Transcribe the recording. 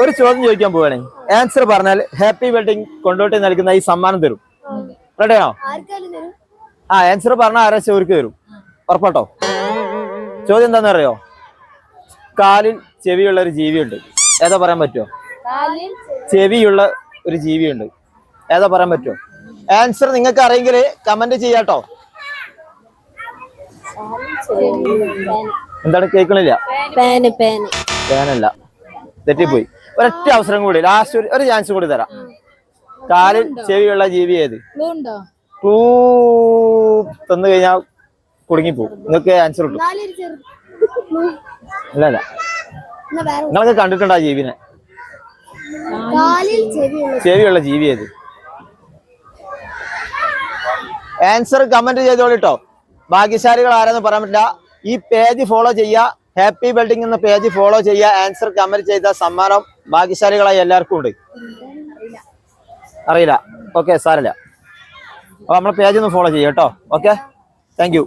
ഒരു ചോദ്യം ചോദിക്കാൻ പോവാണെങ്കിൽ ആൻസർ പറഞ്ഞാൽ ഹാപ്പി വെഡിങ് കൊണ്ടോട്ടി നൽകുന്ന ഈ സമ്മാനം തരും. റെഡിയാണോ ആ ആൻസർ പറഞ്ഞാൽ ആരാ ചോർക്ക് തരും? ഉറപ്പാട്ടോ? ചോദ്യം എന്താന്ന് അറിയോ? കാലിൽ ചെവിയുള്ള ഒരു ജീവിയുണ്ട്. ഏതാ പറയാൻ പറ്റുമോ കാലിൽ ചെവിയുള്ള ഒരു ജീവിയുണ്ട്. ഏതാ പറയാൻ പറ്റുമോ ആൻസർ നിങ്ങൾക്ക് അറിയെങ്കിൽ കമന്റ് ചെയ്യാട്ടോ. എന്താണ് കേൾക്കണില്ല? പേനല്ല. തെറ്റിപ്പോയി. ഒരൊറ്റ അവസരം കൂടി ലാസ്റ്റ് ഒരു ചാൻസ് കൂടി തരാം. കാലിൽ ചെവിയുള്ള ജീവി ഏത്? ക്ലൂ തന്നു കഴിഞ്ഞാൽ കുടുങ്ങിപ്പോവും. നിങ്ങൾക്ക് ആൻസർ കിട്ടും. അല്ല അല്ല. നിങ്ങളൊക്കെ കണ്ടിട്ടുണ്ടോ ജീവിനെ? ചെവിയുള്ള ജീവി ഏത്? ആൻസർ കമന്റ് ചെയ്തോളിട്ടോ ഭാഗ്യശാലികൾ ആരാന്ന് പറയാൻ പറ്റില്ല. ഈ പേജ് ഫോളോ ചെയ്യുക. ഹാപ്പി ബിൽഡിംഗ് എന്ന പേജ് ഫോളോ ചെയ്യുക. ആൻസർ കമന്റ് ചെയ്ത സമ്മാനം ഭാഗ്യശാലികളായി എല്ലാവർക്കും ഉണ്ട്. അറിയില്ല. ഓക്കെ സാരല്ല അപ്പൊ നമ്മളെ പേജ് ഒന്ന് ഫോളോ ചെയ്യാം കേട്ടോ. Okay thank